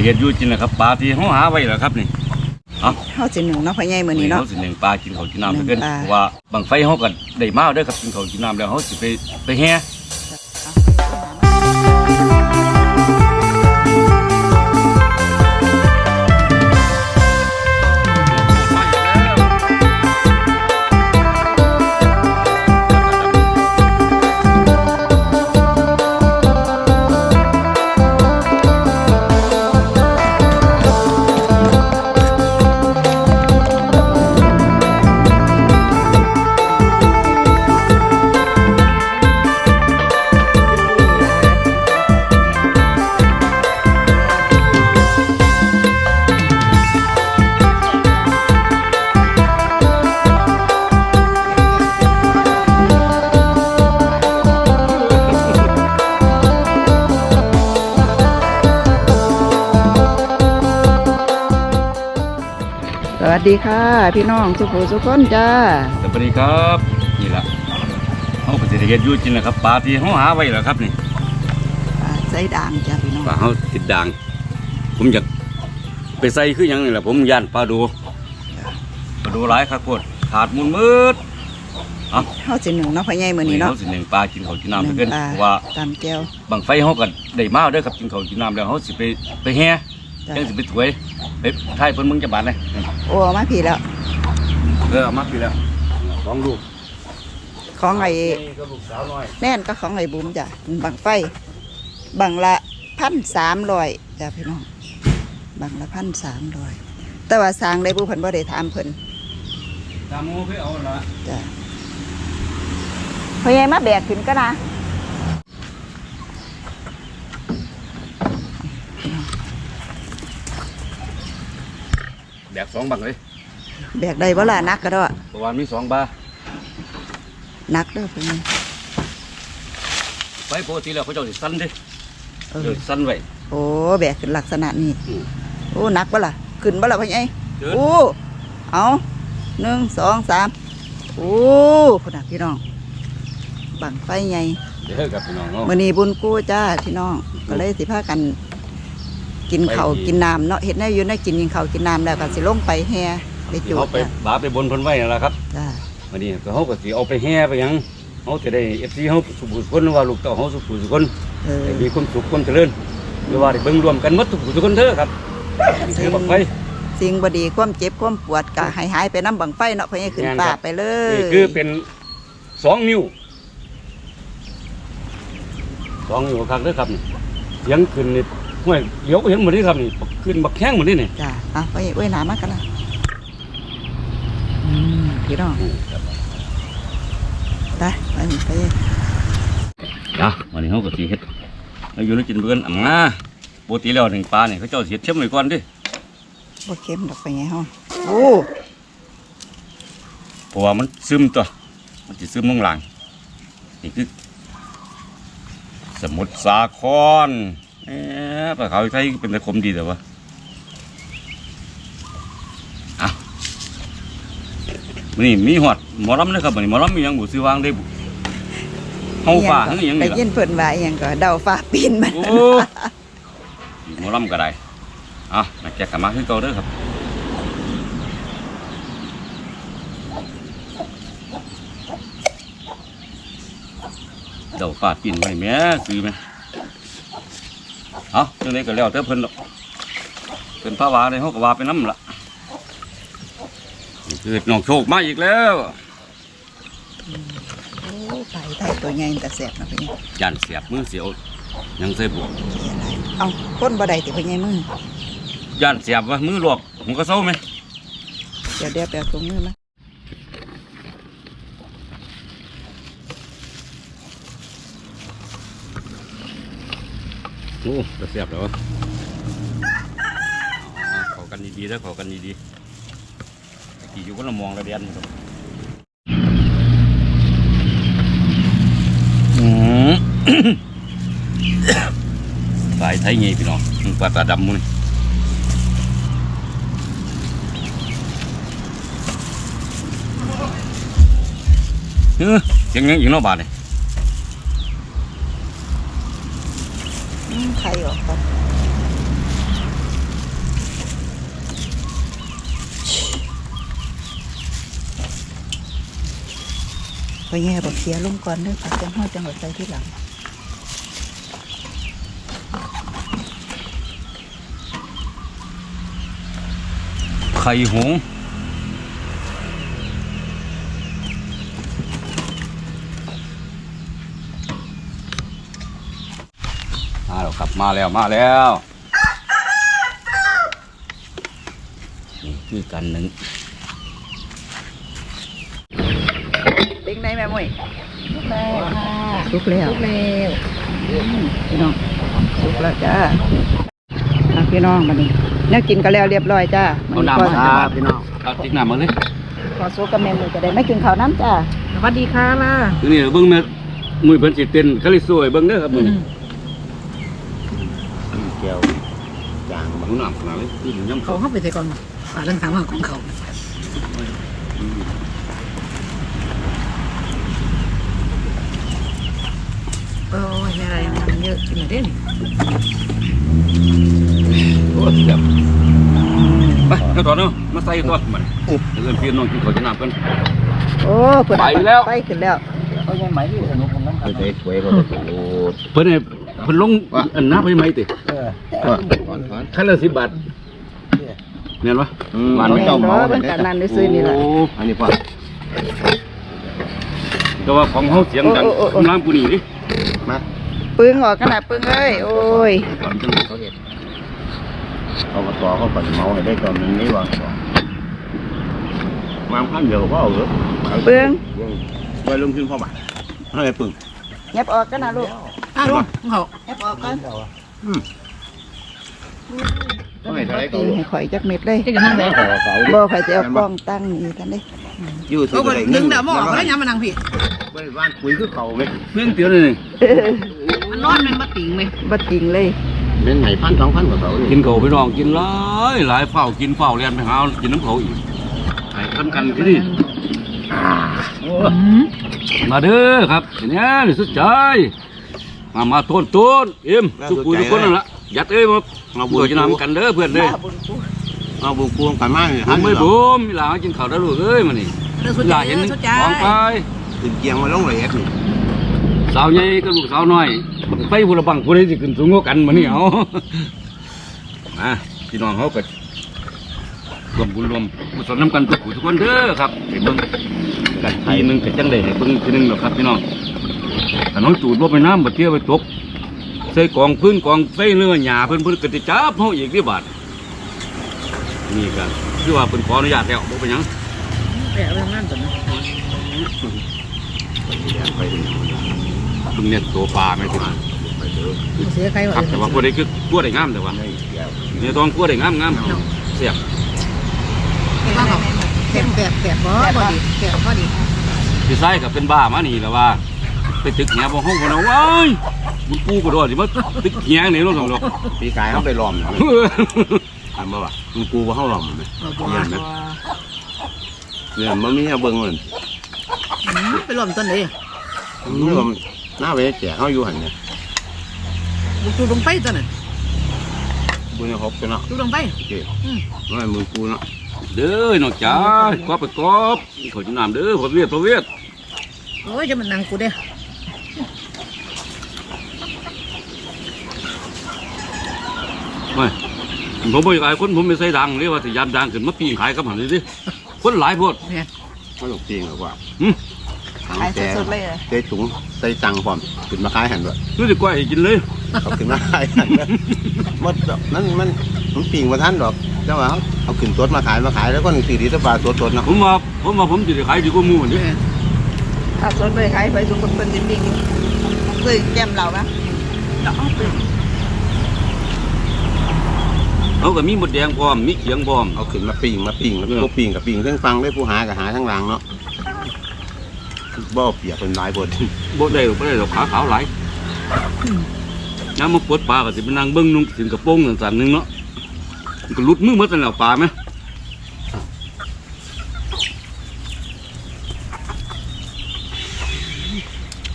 ได้เฮ็ดอยู่กินนะครับปลาที่เฮาหาไว้แล้วครับนี่เอาเฮาสิหนึ่งเนาะพ่อใหญ่มื้อนี้เนาะเฮาสิหนึ่งปลากินข้าวกินน้ำหนึ่เท่างกันปลาเพราะว่าบังไฟเฮาก็ได้มาเด้อครับกินข้าวกินน้ำแล้วเฮาสิไปไปแห่ สวัสดีค่ะ พี่น้องสุภูสุคนจ้าสวัสดีครับนี่ล่ะเฮาก็สิได้เฮ็ดอยู่กินนะครับปลาที่เฮาหาไว้แล้วครับนี่ปลาใส่ด่างจ้าพี่น้องปลาเฮาติดด่าง ผมอยากไปใส่คือหยังนี่แหละผมย่านปลาดูปลาดูหลายครับโพดขาดมุนมืดเอาเฮาสิหนึ่งเนาะพ่อใหญ่มื้อนี้เนาะเฮาสิหนึ่งปลากินข้าวกินน้ำหเท่านึ่กันงปลาเพราะว่าตำแก้วบังไฟเฮาก็ได้มาเด้อครับกินข้าวกินน้ำแล้วเฮาสิไปไปแห่จ้ายังสิไปถวย ไปถ่ายเพิ่นมึงจะบาดเลยโอ้มาพี่แล้ว เออเอามาพี่แล้วสองลูกของไอ้นี่ก็ลูกสาวน้อยแน่นก็ของไอ้บุ๋มจ้ะบังไฟ บังละพันสามร้อยจ้าพี่น้อง บังละพันสามร้อยแต่ว่าสร้างได้ผู้เพิ่นบ่ได้ถามเพิ่นตามหมูเคยเอาละจ้ะพ่อใหญ่มาแบกขึ้นก็นะ กสองบังเลยแบกได้บ่ล่ะนักก็ได้เพราะว่ามีสองบานักเด้อพ่อใหญ่ไฟปกติแล้วเขาเจ้าสิสั้นเด้เอเอออสั้นไว้ โอ้แบกขึ้นลักษณะนี้อืม โอ้หนักบ่ล่ะขึ้นบ่ล่ะพ่อใหญ่เดินโอ้เอาหนึ่งสองสามโอ้พุ่นน่ะพี่น้องบังไฟใหญ่ เด้อครับพี่น้องเนาะมื้อนี้บุญกู้จ้าพี่น้องก็เลยสิพากัน กินข้าวไปดีกินน้ำเนาะเฮ็ดแนวอยู่แนวกินกินข้าวกินน้ำแล้วก็สิลงไปแห่ไปจูเขาดไปจ้ะบาไปบนเพิ่นไว้นั่นล่ะครับจ้าวันนี้ก็เขาก็สิเอาไปแห่ไปหยังเขาจะได้ FC เขาสุขสุขคนว่าลูกเต้าเขาสุขสุขคนเออ ได้มีความสุขความเจริญหรือว่าได้เบิ่งรวมกันหมดทุกผู้ทุกคนเด้อครับนี่คือบังไฟ สิ่งบ่ดีความเจ็บความปวดก็ให้หายไปน้ำบังไฟเนาะพ่อใหญ่ขึ้นแม่นป่าครับไปเลยนี่คือเป็นสองนิ้วสองนิ้วครับเด้อครับนี่เสียงขึ้นนี่ ห้วยเดี๋ยวก็เห็นหมดนี่ครับนี่ขึ้นบักแข้งหมดนี่นี่จ้าอะพ่อใหญ่เว้ยหนามากันละอืมพี่น้องไปไปไปจ้ะวันนี้เขาก็สิเฮ็ดเอาอยู่ในกินเบิ่นอ่ำงาปกติแล้วหนึ่งปลาเนี่ยเขาเจ้าสิเฮ็ดเชื่อมไว้ก่อนเดิบ่เค็มดอกไปไงเฮาโอ้เพราะว่ามันซึมตัว มันสิซึมลงหลังนี่คือสมุทรสาคร เอ๊ะปลาขาวไทยเป็นตะคมดีแต่ว่าอะมื้อนี่มีหอดหมอลำนะครับมื้อนี้หมอลำมีหยังบุซื้อวางได้บุเฮาฟ้าทั้งอหยังได้นี่ล่ะ ยินเพิ่นว่าอหยังก็เดาฟ้าปีนมาโอ้หมอลำก็ได้เอะนักแจกกันมาคือเก่าเด้อครับเดาฟ้าปิ่นไว้แหม่ซื้อไหม เอาจังไดก็แล้วแต่เพิ่นดอกเพิ่นพาวาได้เฮาก็ว่าไปนำล่ะนี่คือน้องโชคมาอีกแล้วโอ้ไก่ไทยตัวใหญ่แต่แสบนะพี่นี่ย่านเสียบมือเสียวยังใส่บวกเอาคนบ่ได้ติพี่ใหญ่มือย่านเสียบว่ามือลวกผมก็เศร้าไหมเดี๋ยวเดี๋ยวแปลตรงมือมา โอ้จะเสียบแล้วอะเอกันดีๆแล้วเขากันดีๆกี่อยู่ก็ละมองระเดียนครับสายไทยไงพี่น้องปลาตาดำมุ้ยเฮ้ยเสียงยังอยู่เนอกบ้านเลย ไข่ออกก่อนไปแย่บอกเสียลุงก่อนด้วยผักจังห้อยจังหวัดใจที่หลังไข่หง มาแล้วครับมาแล้วมาแล้วนี่คือกันหนึ่งเป็นไงแม่มวยลุกแล้วลุกแล้วลูกเร็วพี่น้องลุกแล้วจ้าอะพี่น้องมานี่แน่ากินก็แล้วเรียบร้อยจ้าเอาน้ำมาขอครับพี่น้องเอาติ๊กน้ำมาเลยขอสู้กับแม่มวยจะได้ไม่กินข้าวน้ำจ้าสวัสดีค่ะล่ะนี่เบิ้งแม่มือเพิ่นสิเต้นคาลิสวยเบิ้งเด้อครับมือนี้ แก้วจางมันน้ำขนาดเลยคือน้ำเขาเขาเข้าไปใส่ก่อนป่าเรื่องถามว่าของเขาโอ้ยแม่อะไรมันเยอะกินหน่อยเด้นโอ้เสียบไปเดี๋ยวต่อเนาะมาใส่ตัวมันเดี๋ยวพี่น้องกินข้าวจะน้ำกัน โอ้เพิ่นไปแล้ว ไปขึ้นแล้วไปใส่ถ้วยเขาก็โอ้เพิ่นเนี่ยเพิ่นลงอันน้าไปไหมติ ก่อนก่อนคันละสิบบาทเห็นปะหวานแม่ไม่นเจ้าเมาเนาะเพิ่นกันนั่นได้ซื้อนี่แหละโอ้อันนี้พ่อแต่ว่าของเฮาเสียงดังโอ้โอ้โอ้น้ำกูนี่ดิมาปึ้งออกกันน่ะปึ้งเอ้ยโอ้ยก่อนจังเขาเห็ดเขาก็ต่อเขาปัดเมาให้ได้ตอนนี้วางต่อมาพันเดียวพ่อเหรอปึ้งไปลงทุนพ่อบ่าให้ปึ่งเย็บออกกันน่ะลูกอ้าวลุงของเขาเย็บออกกัน ให้เท่าไรก็กินให้ข่อยจักเม็ดเลยเจ๊จะนั่งไหนขอเขาบ่ข่อยจะเอากล้องตั้งนี่กันเด้อยู่ที่โอ้ไหยนดึงเดี๋ยวหม้อเขาแล้วย้ำมานั่งพี่บริวารคุยคือเขาไหมเพียงเตียวนี่เออมันร้อนมันมาติ่งไหมบ่จริงเลยเป็นไหนพันสองพันกว่าเขากินเขาพี่น้องกินหลายหลายเฝ้ากินเฝ้าเรียนไปหากินน้ำเขาอีกไอ้กันกันที่นี่มาเด้อครับเนี่ยนี่สุดใจมามาต้นต้นเอ็มทุกคุยทุกคนนั่นละยัดเอ้ยมา เอาบุเบื่ญอจะนำกันเด้อเพื่อนเด้อบ้าบุญกูเอาบุญพวงกันมาเนี่ยผมไม่บุมมีหลานกินข้าวได้ลูกเอ้ยมานี่เรื่องสุดหใจลานเห็นเรื่องสุดใจของไปถึงเกียงมาลงเลยเอ็ดนี่สาวใหญ่กับลูกสาวน้อยไปผู้ละบังผู้ใดสิขึ้นสูงกว่ากันมานี่เอามาพี่น้องเขาก็รวมบุญรวมกุศลน้ำกันทุกผู้ทุกคนเด้อครับไปเบิ่งกันทีหนึงกันจังได้ให้เบิ่งทีหนึงหรอกครับพี่น้องถ้าน้องจูดว่าไปน้ำบัดเที่ยวไปตก ใส่กองพื้นกองใส่เนื้อหญ้าเพิ่นเพิ่นก็จะจับเฮาอีกที่บาทนี่ก็คือว่าเพิ่นขออนุญาตแล้วบ่เป็นหยังแอบไปทำงานก่อนนะไปถึงเพิ่งเนี่ยตัวปลาไหมที่มาไปเถอะเสียใครวะครับแต่ว่าผู้ใดคือกลัวได้งามแต่ว่าได้แก้วเนี่ยต้องกลัวได้งามงามเสียบว่าเขาแข็งแปดแปดบ่พอดีแปดพอดีพี่ชายก็เป็นบ้ามานี่แหล้วว่า ไปตึกเหียบ่ห้องบ่นะว้าย บุญปู่ก็ดอสิมาตึกเหียนี่ลงสองดอกปีกายเขาไปล้อมทำบ่วะมึงกูว่าเขาล้อมไหมเอาตัวเนี่ยนะเนี่ยมันมีเบิ้งมันไปรวมต้นเลยนี่ผมหน้าเวทีเขาอยู่หันเนี่ยบุกจูลงไปต้นน่ะบุญหกเนาะจูลงไปโอเคนั่นมึงกูเนาะเด้อน้องจ๋ากอบไปกอบเขาจะน้ำเด้อพอเวียดพอเวียดโอ้ยจะมันนั่งกูเด้อ ไม่ผมบ่อยากให้คนผมไม่ใส่ดังเรียกว่าสิยามดังขึ้นมาปีนขายกับหันเลยดิคนหลายโพดเนี่ยไม่ต้องเตียงหรอกว่าหึขายสดๆเลยเหรอ ใส่ถุงใส่ตังค์พร้อมขึ้นมาขายหันด้วยรู้สึกว่าให้กินเลยเอาขึ้นมาขายหันด้วยหมดดอกนั่นมันมันปิ่งมาท่านดอกเจ้าว่าเขาเอาขึ้นตัวมาขายมาขายแล้วก็หนึ่งสี่ดีสบาทตัวตนเนาะผมว่าผมว่าผมจะได้ขายดีกว่าหมู่นี่ถ้าสดเลยขายไปสุกคนเป็นจริงๆเลยแจ่มเราปะดอกตึง เขาก็มีหมดแดงพร้อมมีเขียงพร้อม เอาขึ้นมาปิ่งมาปิ่งแล้วผู้ปิ่งกับปิ่งทั้งฟังได้ผู้หากับหาทั้งรางเนาะบ่เปียกเป็นหลายบทบ่ได้บ่ได้ดอกขาขาวหลายน้ำมาปวดปลาก็สิไปนั่งเบิ่งนุ่งสินกระโปรงสั่นๆหนึงเนาะมันก็หลุดมือหมดแล้วปลาไหม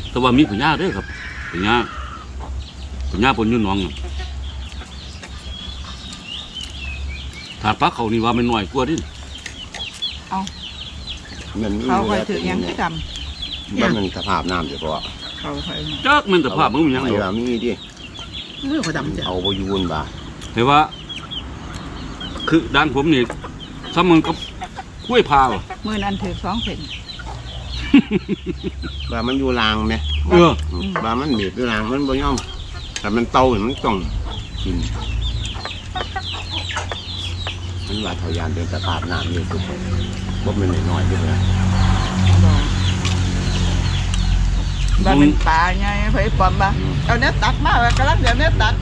แต่ว่ามีปัญญาเด้อครับปัญญาปัญญาปนอยุ่นน้อง น่ะถ้าปลาเขานี่ว่ามันน้อยกว่าดิมันมีเขาคอยถือหยังที่ดว่ามันสภาพน้ำเฉพาะเขาไปจักมันสภาพมันเป็นหยังไอ้อยู่ว่ามีดิมือเขาดำจ้ะเอาบอยูนบ่าแต่ว่า คือด้านผมนี่ซ้ำมันก็คุ้ยพาวมื้อนั้นถือสองเส้นว่ามันอยู่รางไหมเออว่ามันบีบอยู่รางมันบ่ยอมแต่มันเตาเนี่ยมันต้องกิน มันว่าทอยานเป็นสภาพน้ำนี่สุดบ่เป็นน้อยๆด้วยนะบ่เป็นปลาไงเผยปอมบ่เอาเนี้ยตัดมาว่ากำลังเดี๋ยวเนี้ยตัด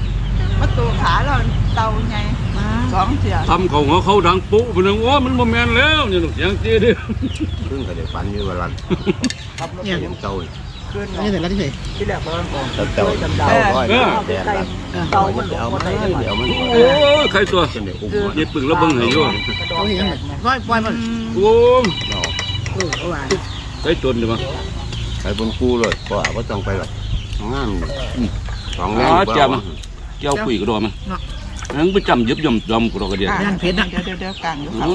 มาตูขาแล้วเตาไงสองเสียทำเขาหัวเขาดังปุ๊บไปนึงโอ้มันบ่แม่นแล้วนี่ลูกเสียงเจี๊ยดิซึ่งก็ได้ฝันอยู่ว่าลันเนี่ยเสียงเตา เนี่ยนี่เสร็จแล้วที่เฉยเตาเตาร้อยแดดละเตามันเอามาเดี๋ยวมันโอ้ยใครตัวเป็นเด็กอุ้มนี่ปึงแล้วเบิ่งให้อยู่เขาเห็นกันหมดปล่อยปล่อยมันโอ้ยเราเออเอาว่าใครตัวนี่บ่ไปบนกูเลยเพราะว่าต้องไปหรอกงามสองแรงเจ้าคุยก็ดอมั้ยนังไปจำยึบยอมยอมกูดอกกระเดียอะเดี๋ยวเดี๋ยวเดี๋ยวเดี๋ยวกลางอยู่ครับ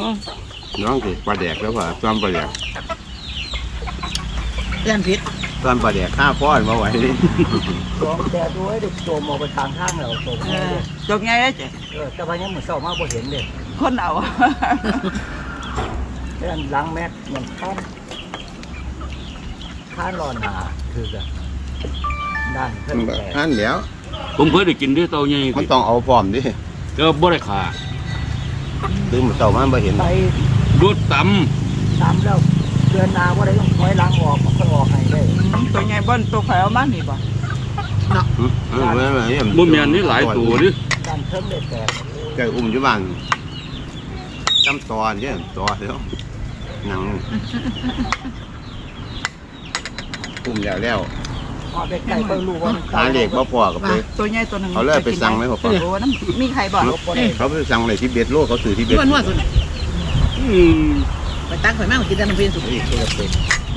น้องคือปลาแดกแล้วว่าตอนปลาแดกย่านพิษ ตอนปลาแดกข้าป้อนมาไหวดิแต่ดูให้ดูโจมออกไปทางทางเราโจมเออจกไงได้เจ๊เออแต่ว่ายังเหมือนเศร้ามากบ่เห็นเลยคนเอาเรื่องล้างแม็กมันข้านข้านรอนหาคือกันด้านเพิ่นแต่นั่นแล้วผมเคยได้กินด้วยเตาใหญ่มันต้องเอาพร้อมดิก็บ่ได้ขาคือมันเต่ามันไม่เห็นไปโดดต่ตามแล้วเดือนนาว่าได้ต้องคอยล้างออกมันก็ ออกให้ได้ตัวไงบ่นตัวข่อยเอามานี่บ่เออไม่ไม่ำบ่แม่นนี่หลายตัวดิด้านเพิ่มได้แต่แกอุ้มอยู่บ้านจำตอนเนี่ยตอนเดียวหนังอุ้มแล้วแล้วพอไปใกล้ก็รู้ว่ามันหาเด็กมาพอกับไปตัวใหญ่ตัวหนึงเขาเลิกไปสั่งไหมพ่อโอ้โหน้ำมีใครบ่ลบบ่ได้เขาไปสั่งเลยที่เบ็ดโลกเขาซื้อที่เบ็ดนวดสุดอืมไปตั้งข่อยมากกินได้มันเป็นสุด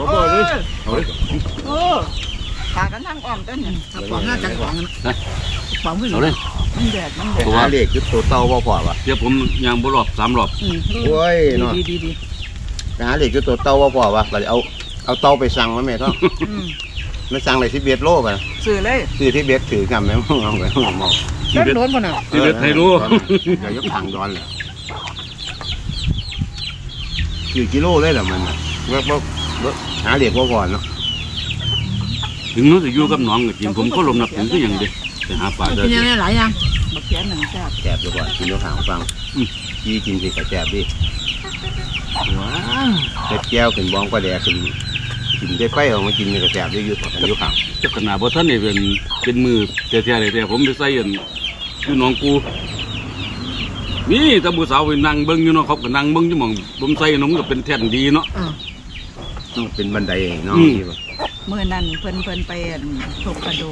บ่บ่เลยเอาเลยโอ้พากันทั้งอ้อมต้นเนี่ยปองหน้าจังปองนะปองผู้หญิเอางเลยมันแดดมันแดดหาเด็กคือตัวเต่าบ่พอป่ะเดี๋ยวผมย่างบ่รอบสามรอบอืมโอ้ยเนาะดีดีดีหาเด็กคือตัวเต่าบ่พอป่ะเราจะเอาเอาเต่าไปสั่งมาแม่ท้องอืมมันสั่งเลยที่เบ็ดโลกอะซื้อเลยซื้อที่เบ็ดถือกำแม่มึงเอาไปมึงเอาชีวิตโดนคนน่ะชีวิตให้รู้อย่ายกทางดอนเลยกี่กิโลเลยเหรอมันน่ะว่าว่า หาเด็กบ่ก่อนเนาะถึงน้องจะอยู่กับน้องก็จริงผมก็ลมนับถือก็ยังเด้ไปหาปลาได้กินยังไงหลายอย่างบักเขียนหนึ่งแซ่บแจบดีกว่ากินเดี๋ยวหางฟังอืมยี่กินสิกระแจบดิว้าเด็ดแก้วขึ้นบองปลาแดกขึ้นกินได้ไฟออกมากินในกระแจบได้อยุดอยู่ข้างเจ้าขนาดบ่ทันนี่เป็นเป็นมือแต่ๆเลยแต่ผมไปใส่อันอยู่หนองกู นี่ตะบูสาวไปนั่งเบิ่งอยู่เนาะเขาก็นั่งเบิ่งอยู่หม่องผมใส่น้องก็เป็นแท่นดีเนาะอ่า ต้องเป็นบันไดเนาะอืม ที่ว่ามื้อนั้นเพิ่นเพิ่นไปอั่นตกปลาโด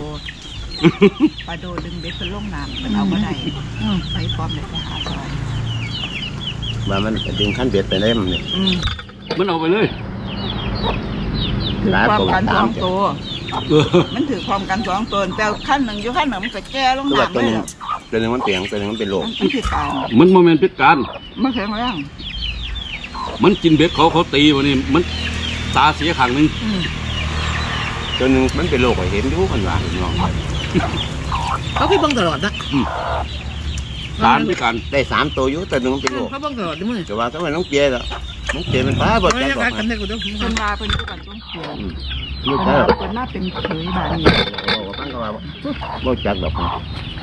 ปลาโดดึงเบ็ดเพิ่นลงน้ำเพิ่นเอาบ่ได้อืมไปพร้อมเลยไปหาซอยว่ามันดึงขั้นเบ็ดไปได้มันเนี่ย อืมมันเอาไปเลย ถือความกันสองตัวเออมันถือความกันสองตัวแต่ขั้นหนึ่งอยู่ขั้นหนึ่งมันก็แก้ลงคือว่าน้ำตัวเลหยนึงตัวหนึงมันเปียงตัวหนึงมันเป็นโลกมันผิดตายมันโมเมนต์พิษการไม่เคยมาแล้วมันกินเบ็ดเขาเขาตีวันนี้มัน ตาเสียข้างหนึงอืมตัวหนึงมันเป็นโลกก็เห็นอยู่คนว่าน้องเขาพี่เบิ่งตลอดนะตาพิการได้สามตัวอยู่ตัวหนึงมันเป็นโลกเขาเบิ่งตลอดดิมึงแต่ว่าทำไมน้องเปียแล้ วน้องเปียเป็นป้าบ่ไม่จักได้ดอกการกันนะได้กูด้วยเพิ่นมาเป็นผู้กันต้องเขียนไม่เพิ่นใช่มาหรอกเป็นมาเป็นเขยบานนี้บอกว่าตั้งก็ว่าบ่จักดอกนะ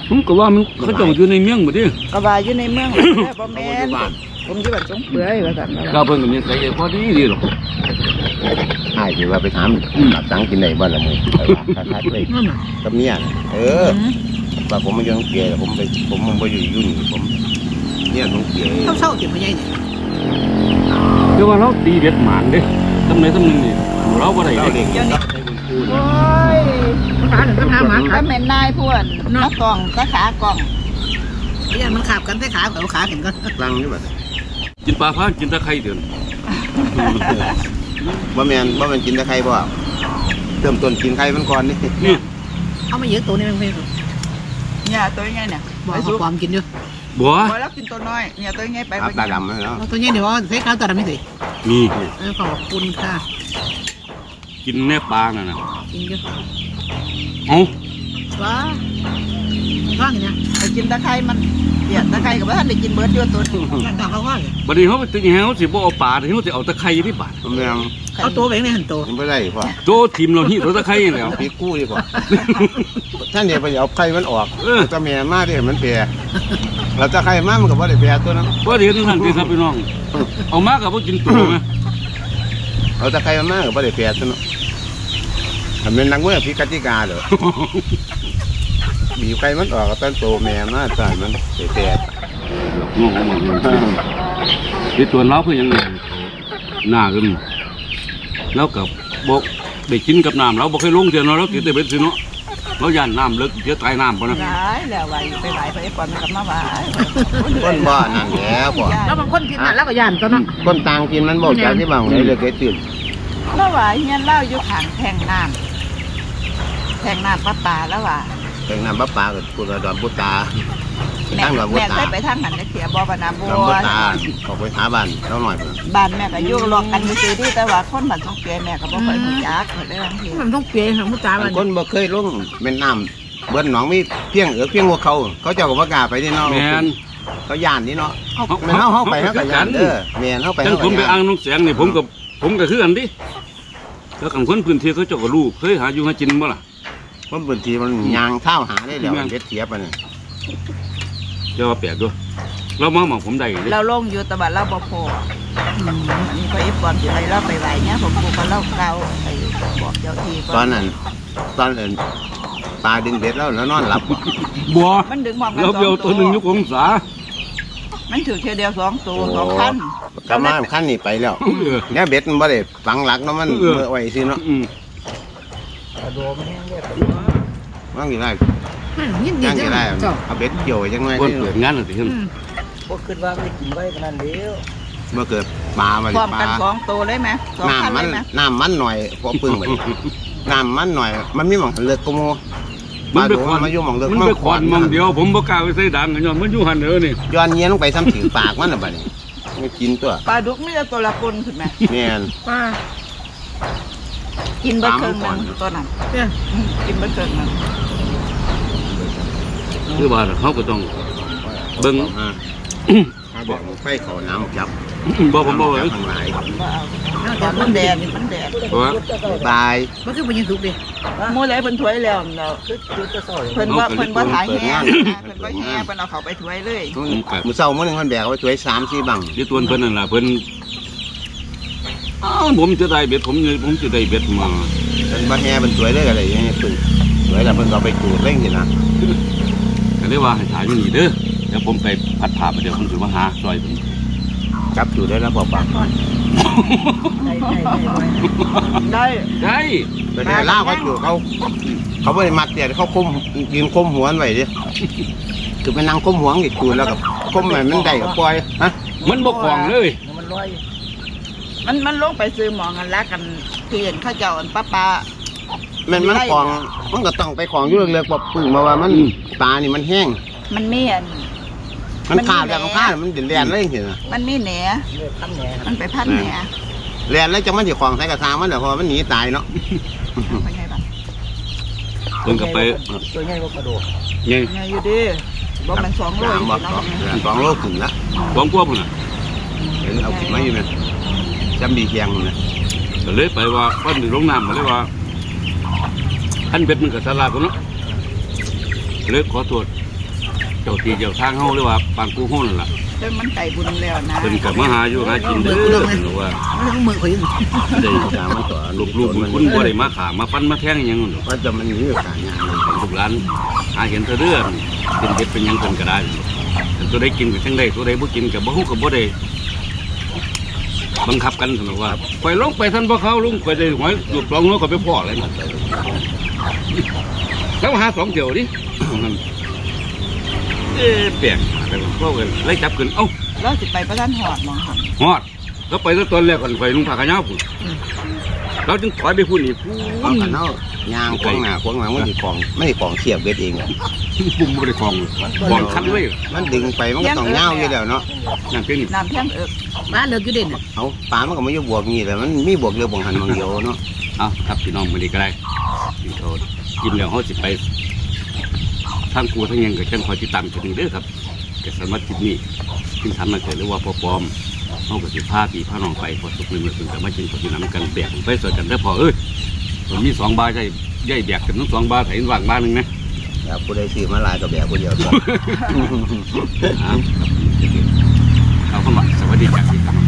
ผมก็ว่ามันเขาเจ้าอยู่ในเมืองบ่ดิก็ว่าอยู่ในเมืองแหละบ่เขาแม่บ่อยู่นบ้านผมอยู่บ้านสงเปื่อยว่าซั่นก้าวเพิ่นก็มีใส่พอดีดีหรอกอ้ายสิว่าไปถามหลับสังกินได้บ่ล่ะมื้อไปว่าคักๆเลยนั่นน่ะกับเมียน่ะเออว่าผมมาอยู่น้องเปียแล้วผมไปผมมันบ่อยู่ยุ่นผมเนี่ยน้องเปียเขาเศร้าเก็บมาใหญ่เนี่ย เดี๋ยวว่าเราตีเบ็ดหมานเด้ทำไหนทำหนึงนี่เราบ่ได้เราเด้เด็กกับใส่บุญคูโอ้เนี่ยยขาหนึ่งก็ทำหมาขาถ้าแม่นนายพวนมากล่องตะขากล่องไอ้ยันมันขาบกันใส่ขากับขาเห็นกันลังอยู่บัดกินปลาพากินตะไคร้เดือนบ่แม่นบ่แม่นกินแต่ไข่บ่เริ่มต้นกินไข่มันก่อนนี่นี่เอามาเยอะตัวนี้มันเพิ่มเนี่ยตัวใหญ่เนี่ยบอกไปเขาสุกความกินอยู่ บัวบ่แล้วกินตัวน้อยเนี่ยตัวใหญ่ไปอาบ่บตาดำเนาะตัวนี้เดี๋ยวใส่ขาตัวดำไม่สินี่เออขอบคุณค่ะ กินแน่ปลาน่ะนะกินอยู่เอ้าว้า ว่างอย่างเนี้ยไปกินตะไคร้มันเดี๋ยวตะไคร้กับว่าท่านได้กินเบิร์ดอยู่ตัวนึงย่างต่างเขาว่างเลยบัดนี้เขาไปตึงแฮวสิบ่เอาปลาที่เขาสิเอาตะไคร้ที่บาดแม่งเอาตัวไปในหันโตมันไม่ได้พ่อโตทีมเราหิ้วตะไคร้แล้วพี่กู้ดีกว่าท่านเดี๋ยวไปเอาไข่มันออกเออจะแม่มาเดี๋ยวมันเปียเราจะไข่มามันก็บ่ได้เปียตัวนั้นบ่ได้เห็นท่านพี่ครับพี่น้อง เอามาก็บ่กินตัวแม่เอาจะไข่มันมาก็บ่ได้เปียตัวนั้นทำเป็นนักมวยพิกติกาเหรอ บีบไข่มันออกก็ต้นโตแม่มาตอนมันเปียงงงงที่ตัวเราคือยังไงหน้าขึ้นแล้วกับบ่ได้กินกับน้ำเราบ่เคยลงเทื่อเนาะเราติดแต่เบ็ดสิเนาะเราย่านน้ำลึกเสียตายน้ำพอนะหลายแล้วไหวไปไหวไปก่อนมันกลับมาไหวก้นบ่อนั่นแหล้วบ่แล้วบางคนกินน่ะแล้วก็ย่านตัวเนั้นก้นต่างกินมันบอกจากที่บางเลยเลยเกิดตื่นแล้วไหวเฮียนเล่าอยู่ข้างแทงน้ำแทงน้ำปลาปลาแล้วว่า แต่งน้ำปลาปลากับกุระดอนพุตาแม่ตั้งดอนพุแม่ตาเคยไปทางนั้นเสียบ่ปะนาบัดอนวพุตาออกไปหาบ้านเท่าหน่อยพุ่นบ้านแม่ก็อยู่รอกกันอยู่ซื่อที่แต่ว่าคนบ้านสงเกียแม่ก็บ่ค่อยรู้จักเลยบางทีมันต้องเปลี่ยนของมุตามันคนบ่เคยลงแม่น้ำเบิ้นหนองมีเพียงเอือกเพียงหัวเขา เขาเจ้าก็บ่กล้าไปนี่เนาะแม่น เขาย่านนี่เนาะเฮาแม่นเฮาเฮาไปเฮาก็ย่านเด้อแม่นเฮาไปจังเฮาผก็มไปย่าอ่างนน้องแสงนี่ผมกับผมก็คือกันดิแล้วกันคนพื้นที่เขาเจ้าก็รู้เคยหาอยู่หากินบ่ล่ะ คนพื้นที่มันยางข้าวหาได้แล้วเด็ดเสียบอันนี้เดี๋ยวว่าแปลกด้วยเรามาหมองผมได้เลยเราลงอยู่แต่ว่าเราบ่พออันนี้ก็อีปอนสิไปเราไปไหวเนี่ยผมกูก็เล่าเก่าไปบอกเจ้าที่ตอนนั้น ตอนนั้นปลาดึงเบ็ดแล้วแล้วนอนหลับบัวมันดึงความกันเราสองเบียวตัวหนึ่งอยุคองศามันถือเทียวเดียวสองตัวสองพันกลับมาขั้นนี้ไปแล้วเออ เนี่ยเบ็ดมันบ่ได้ฝังหลักเนาะมันเออ เมื่อไว้ซิเนาะ อืมกระ โดดมันแห้งเรียบว่างอยู่ได้มันยินดีย่างอจัยู่งได้เจ้าเอาเบ็ดเกี่ยวไว้จังไงคนเปิดงานอะไรขึ้นอืมพวกขึ้นว่าไม่กินไว้ขนาดเดียวเมื่อเกิดปลามาพร้อมปกันลาสองตัวเลยไหมสองพันน้ำเลมันยไหมน้ำมันหน่อยพอปึ้งไปน้ำมันหน่อย มันมีหม่องเลือกกโมมันไปโดขอนมาอยู่หม่องเลือกมันไปขอนมองเดียว ผมบ่กล้าไปใส่ดังกันย้อนมันอยู่หันเด้อนี่ย้อนเงี้ยลงไปซ้ำถือปากมันน่ะบัดนี้ไม่กินตัวปลาดุกไม่ได้ตัวละคนขึ้นไหมแม่นป้า กินเบิดเครื่องหนึงตัวนั้นเนี่ยอืมกินเบิดเครื่องหนึงคือว่าเขาก็ต้องเบิ่งอ่าถ้าบอกไฟเขาน้ำจับบ่ผมบ่จัเอ้ยทางหลายบ่เอาตอนมันแดดมันแดดเพราะว่าตายมันคือเป็นยังสุกดิหมู่ไหนเพิ่นถวยแล้วเนาะคือจุดจะซอยเพิ่นว่าเพิ่นว่าถ่ายแห้งนะเพิ่นว่าแห้งเพิ่นเอาเขาไปถวยเลยมือเศร้ามื้อหนึงมันแบกเอาไว้สวยสามสี่บังที่ตัวเพิ่นนั่นล่ะเพิ่น อ้าวผมจะได้เบ็ดผมผมจะได้เบ็ดมาเป็นบ่แห่เป็นสวยเลยอะไรอย่างเงี้ยตึงสวยแล้วเพิ่นก็เอาไปจูดเล่งสินะก็เลยว่าให้ถ่ายอยู่นี่เด้อเดี๋ยวผมไปพัดผ่าไปเดี๋ยวผมสิมาหาซอยเพิ่นจับจูดได้แล้วพอปากใช่ใช่ใช่ไว้ได้ได้แต่เนี่ยล่าเขาจูดเขา เขาไม่ได้มัดเดียวเขาคมยืนคมหัวมันไว้ดิคือไปนั่งคมหัวอีกจูดแล้วก็คมให้มันได้ก็ปล่อยฮะมันบ่คล่องเลยมันลอย มันมันลงไปซื้อหมองกันแล้วกันเพียนเขาเจ้าอันป้าป้ามันมันของมันก็ต้องไปของอยู่เรื่อยๆปอบปึ้งมาว่ามันปลานี่มันแห้ง มันมีอัน มันมันมีขาดแล้วแหน่ก็ขาดมันเดือดแลนเลยเห็นไหมมันมีแหนเลือดขั้นแหน่มันไปพันแหนแลนแล้วจะมันจะของใส่กระทางมันเดี๋ยวพอมันหนีตายเนาะเป็นไงบ้างเพิ่นก็ไปตัวใหญ่กว่ากระโดดไงไงอยู่ดิบ่มันสองโลสามอยู่บอกเนาะสองโลถึงละของพวกพุ่นน่ะเห็นเอาขึ้นมาอยู่เนี่ย จำดีเคียงเลยก็เลยไปว่าเพิ่นสิลงน้ำมาเลยว่าท่านเบ็ดมันก็สลาดพุ่นเนาะก็เลยขอโทษเจ้าที่เจ้าทางเฮาเลยว่าปางกูโฮนั่นล่ะจนมันไก่บุญแล้วนะเพิ่นก็มาหาอยู่หากินเด้อเพิ่นว่ามันคือมือข่อยอยู่ได้ตามมันต่อลูกๆบุญคุณบ่ได้มาขามาฟันมาแทงอิหยังนั่นดอกว่าจะมันหนีอยู่กลางงานเลยลูกหลานหาเห็นเธอเด้อเป็นเบ็ดเป็นหยังเพิ่นก็ได้แต่ตัวใดกินก็จังได้ตัวใดบ่กินก็บ่ฮู้ก็บ่ได้ บังคับกันสนอกว่าข่อยลงไปท่านบ่เข้าลุงข่อยได้หอยลูกลองเนาะก็ไปพ่อเลยนะแล้วหาสองเที่ยวดิเอ๊ะแปลกแต่พวกเอิ้นไล่จับขึ้นเอ้าเราสิไปประทานหอดหมองหันฮอดแล้วไปแล้วตอนแรกก่อนข่อยลุงผ้าขาวเหนียวพุ่น เราจึงถอยไปพูดนี่พูเอานกันเนาะยางขวางหน้าขวางหลังมันสิของไม่ได้ของเสียบเบ็ดเองอะปุ่มบริคองบอลคัดเลยมันดึงไปมันก็ต้องยาวอยู่แล้วเนาะนั่นเป็นน้ำเพียงเอิกบ้านเลิกอยู่เด่นน่ะเอาปลามันก็ไม่อยู่บวกนี่แหละมันมีบวกเรือบวกหันบางเดียวเนาะเอาครับพี่น้องมือนี้ก็ได้กินเขากินแล้วเขาสิไปทั้งกูทั้งยังกับเช่นคอยติดตามกันเด้อครับแต่สำหรับคลิปนี้ที่ทำมาเกิดหรือว่าพอปลอม เขาก็สิพาพี่พาน้องไปพอสุกหนึ่งมาถึงกับมาจึงพอที่น้ำกันแบกไปสวยกันได้อพอเอ้ยผมมีสองบาทใช่ย่ายแบกกันทั้งสองบาทไถว่างบาทหนึ่งนะอย่าผู้ใดซื้อมาหลายก็แบกผู้เดียวก่อนเอาครับเอาเข้ามาสวัสดีจากที่กำลังเด้อครับ